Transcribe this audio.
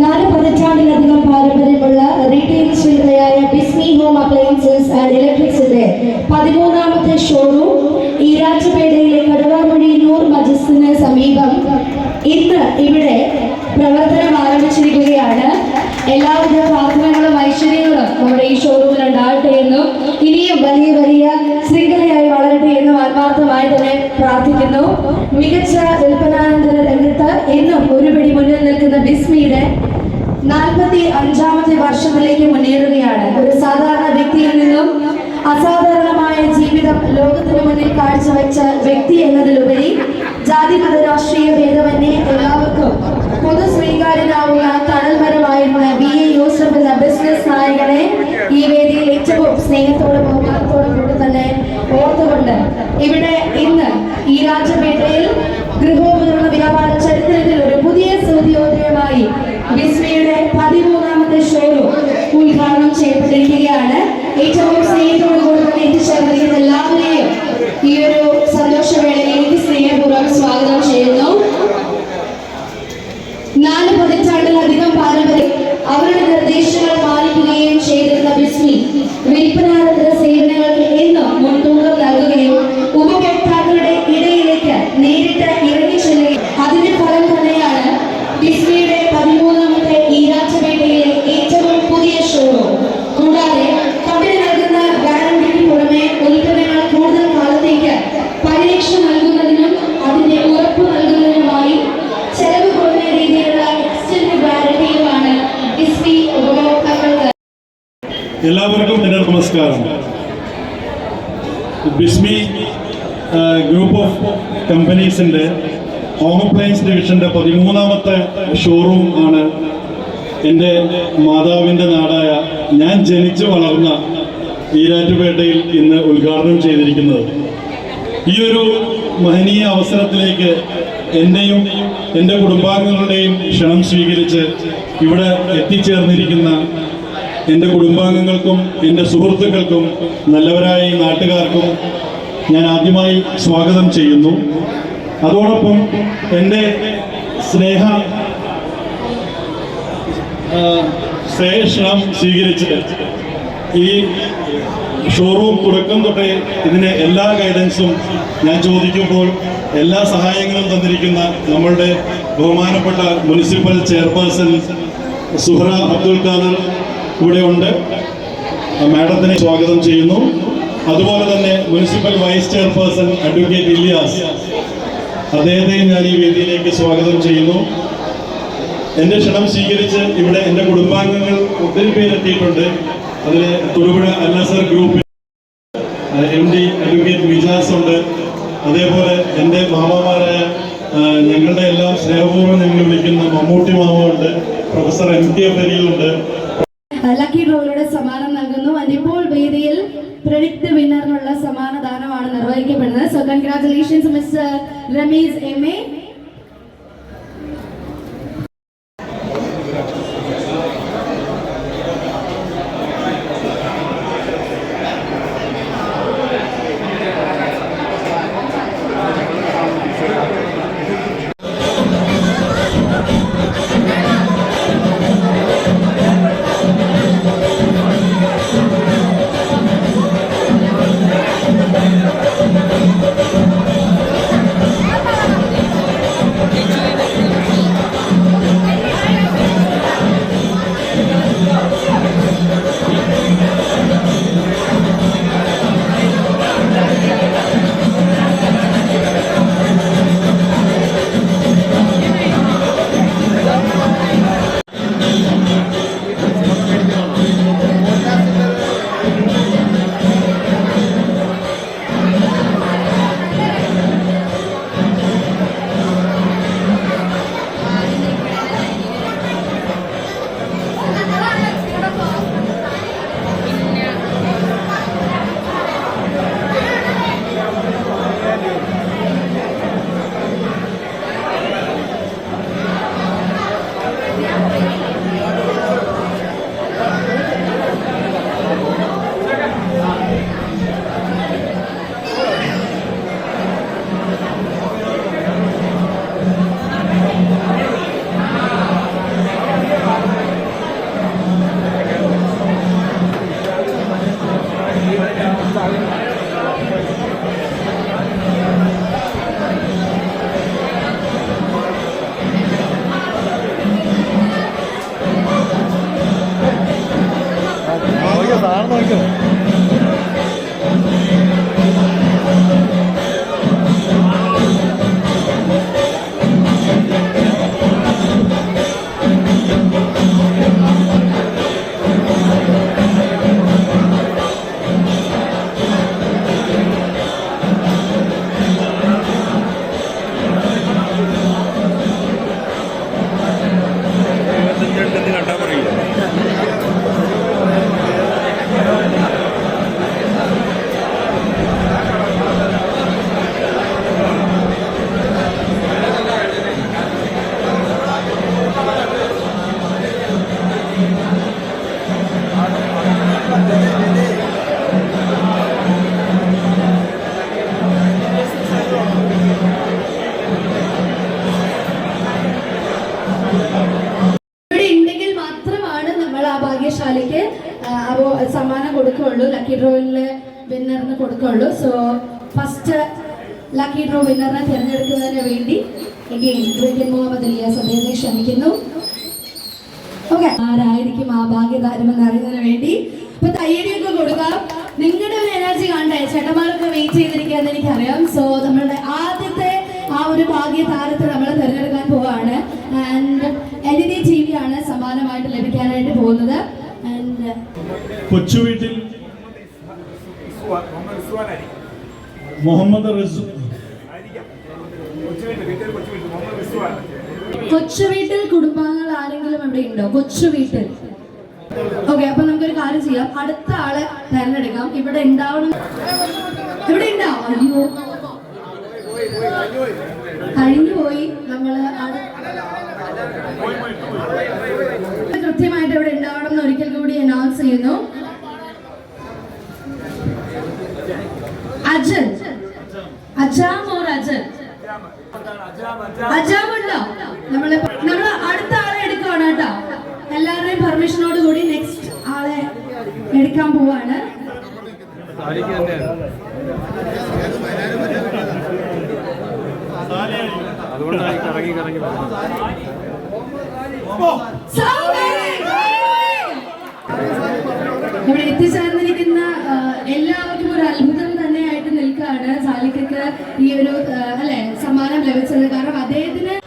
നാല് പതിറ്റാണ്ടിലധികം പാരമ്പര്യമുള്ള റീറ്റെയിൽ ശൃംഖലയായ ബിസ്മി ഹോം അപ്ലയൻസസ് ആൻഡ് ഇലക്ട്രിക്സിന്റെ പതിമൂന്നാമത്തെ ഷോറൂം ഈരാറ്റുപേട്ടയിലെ കടുവാമൊഴിയൂർ മജസ്സിന് സമീപം ഇന്ന് ഇവിടെ പ്രവർത്തനം ആരംഭിച്ചിരിക്കുകയാണ്. എല്ലാവിധ പ്രാർത്ഥനകളും ഐശ്വര്യങ്ങളും നമ്മുടെ ഈ ഷോറൂമിൽ ഉണ്ടാകട്ടെ എന്നും ഇനിയും വലിയ വലിയ തന്നെ പ്രാർത്ഥിക്കുന്നു. മികച്ച വിൽപ്പനാനന്തര രംഗത്ത് എന്നും ഒരു പിടി മുന്നിൽ നിൽക്കുന്ന ബിസ്മിയുടെ നാൽപ്പത്തി അഞ്ചാമത്തെ വർഷത്തിലേക്ക് മുന്നേറുകയാണ്. ഒരു സാധാരണ വ്യക്തിയിൽ നിന്നും അസാധാരണമായ ജീവിതം ലോകത്തിന് മുന്നിൽ കാഴ്ചവെച്ച വ്യക്തി എന്നതിലുപരി ജാതി മത രാഷ്ട്രീയ ഭേദമന്യേ എല്ലാവർക്കും പൊതു സ്വീകാര്യനാവുന്ന തണൽമരമായിരുന്ന ബി എ. യൂസഫ് എന്ന ബിസിനസ് നായകനെ ഈ വേദിയിൽ ഏറ്റവും സ്നേഹത്തോടെ ഓർത്തുകൊണ്ട് ഇവിടെ ഇന്ന് ഈ രാജപേട്ടയിൽ ഗൃഹോപകരണ വ്യാപാര ചരിത്രത്തിൽ ഒരു പുതിയ സൂര്യോദയമായി ബിസ്മിയുടെ പതിമൂന്നാമത്തെ ഷോറൂം ഉദ്ഘാടനം ചെയ്യപ്പെട്ടിരിക്കുകയാണ്. ഏറ്റവും സ്നേഹത്തോടു കൂടി തന്നെ എത്തിച്ചേർന്നിരിക്കുന്ന എല്ലാവരെയും ഈ ഒരു സന്തോഷവേളയിലേക്ക് സ്നേഹപൂർവം സ്വാഗതം ചെയ്യുന്നു. നാല് പതിറ്റാണ്ടിലധികം പാരമ്പര്യം അവരുടെ നിർദ്ദേശങ്ങൾ പാലിക്കുകയും ചെയ്തിരുന്ന ബിസ്മി വിൽപ്പനാനന്തര എല്ലാവർക്കും എന്റെ നമസ്കാരം. ബിസ്മി ഗ്രൂപ്പ് ഓഫ് കമ്പനീസിന്റെ ഹോം അപ്ലയൻസ് ഡിവിഷന്റെ പതിമൂന്നാമത്തെ ഷോറൂം ആണ് എന്റെ മാതാവിന്റെ നാടായ ഞാൻ ജനിച്ചു വളർന്ന ഈരാറ്റുപേട്ടയിൽ ഇന്ന് ഉദ്ഘാടനം ചെയ്തിരിക്കുന്നത്. ഈ ഒരു മഹനീയ അവസരത്തിലേക്ക് എന്റെയും എന്റെ കുടുംബാംഗങ്ങളുടെയും ക്ഷണം സ്വീകരിച്ച് ഇവിടെ എത്തിച്ചേർന്നിരിക്കുന്ന എന്റെ കുടുംബാംഗങ്ങൾക്കും എന്റെ സുഹൃത്തുക്കൾക്കും നല്ലവരായ നാട്ടുകാർക്കും ഞാൻ ആദ്യമായി സ്വാഗതം ചെയ്യുന്നു. അതോടൊപ്പം എന്റെ സ്നേഹ സ്നേഹക്ഷണം സ്വീകരിച്ച് ഈ ഷോറൂം തുടക്കം തൊട്ടേ ഇതിന് എല്ലാ ഗൈഡൻസും ഞാൻ ചോദിക്കുമ്പോൾ എല്ലാ സഹായങ്ങളും തന്നിരിക്കുന്ന നമ്മളുടെ ബഹുമാനപ്പെട്ട മുനിസിപ്പൽ ചെയർപേഴ്സൺ സുഹ്ര അബ്ദുൽ ഖാദർ ഇവിടെ ഉണ്ട് മാഡത്തിനെ സ്വാഗതം ചെയ്യുന്നു. അതുപോലെ തന്നെ municipal vice chairperson advocate Illiyas അദ്ദേഹത്തെയും ഞാൻ ഈ വേദിയിലേക്ക് സ്വാഗതം ചെയ്യുന്നു. എന്റെ ക്ഷണം സ്വീകരിച്ച് ഇവിടെ എന്റെ കുടുംബാംഗങ്ങൾ ഒത്തിരി പേരെത്തിയിട്ടുണ്ട് അതിൽ Thodupuzha അല്ലസർ group M D advocate Vijas ഉണ്ട്. അതേപോലെ എന്റെ മാമാമാരായ ഞങ്ങളുടെ എല്ലാം സ്നേഹപൂർവം ഞങ്ങൾ വിളിക്കുന്ന മമ്മൂട്ടി മാമ ഉണ്ട്. പ്രൊഫസർ എം കെ എഫ് ഉണ്ട്. നിർവഹിക്കപ്പെടുന്നത് so congratulations mister Ramesh M A sir നോക്കിയോ കൊടുക്കുള്ളൂ. സോ ഫസ്റ്റ് ലക്കി ഡ്രോ വിന്നറിനെ തിരഞ്ഞെടുക്കുന്നതിന് വേണ്ടി again വൈക്കം മുഹമ്മദ് ഇലിയാസ് അദ്ദേഹത്തെ ക്ഷണിക്കുന്നു. ഓക്കെ ആരായിരിക്കും ആ ഭാഗ്യതാരമെന്ന് അറിയുന്നതിന് വേണ്ടി അപ്പൊ തയ്യടിയൊക്കെ കൊടുക്കാം. നിങ്ങളുടെ ഒരു എനർജി കണ്ടേ. ചേട്ടന്മാരൊക്കെ വെയിറ്റ് ചെയ്തിരിക്കുകയെന്ന് എനിക്കറിയാം. സോ നമ്മളുടെ ആദ്യത്തെ ആ ഒരു ഭാഗ്യതാരത്തെ നമ്മൾ തിരഞ്ഞെടുക്കാൻ പോവാണ്. And L E D T V ആണ് സമ്മാനമായിട്ട് ലഭിക്കാനായിട്ട് പോകുന്നത്. ആൻഡ് കൊച്ചുവീട്ടിൽ മുഹമ്മദ് റിസു കൊച്ചു വീട്ടിൽ കുടുംബാംഗങ്ങൾ ആരെങ്കിലും ഇവിടെ ഉണ്ടോ? കൊച്ചു വീട്ടിൽ. ഓക്കെ അപ്പൊ നമുക്കൊരു കാര്യം ചെയ്യാം. അടുത്ത ആളെ തെരഞ്ഞെടുക്കാം. ഇവിടെ ഉണ്ടാവണം ഇവിടെ ഉണ്ടാവും അയ്യോ. കഴിഞ്ഞു പോയി നമ്മൾ. കൃത്യമായിട്ട് ഇവിടെ ഉണ്ടാവണം എന്ന് ഒരിക്കൽ കൂടി അനൗൺസ് ചെയ്യുന്നു. അജൻ. അജാം ഓർ അജൻ? അജാമുണ്ടോ? നമ്മൾ നമ്മൾ അടുത്ത ആളെ എടുക്കുവാണ് കേട്ടോ. എല്ലാവരുടെയും പെർമിഷനോട് കൂടി നെക്സ്റ്റ് ആളെ എടുക്കാൻ പോവാണ്. അതുകൊണ്ടാണ് കറങ്ങി കറങ്ങി. ഇവിടെ എത്തിച്ചേർന്നിരിക്കുന്ന ആ, ഈ ഒരു അല്ലെ സമ്മാനം ലഭിച്ചത് കാരണം അദ്ദേഹത്തിന്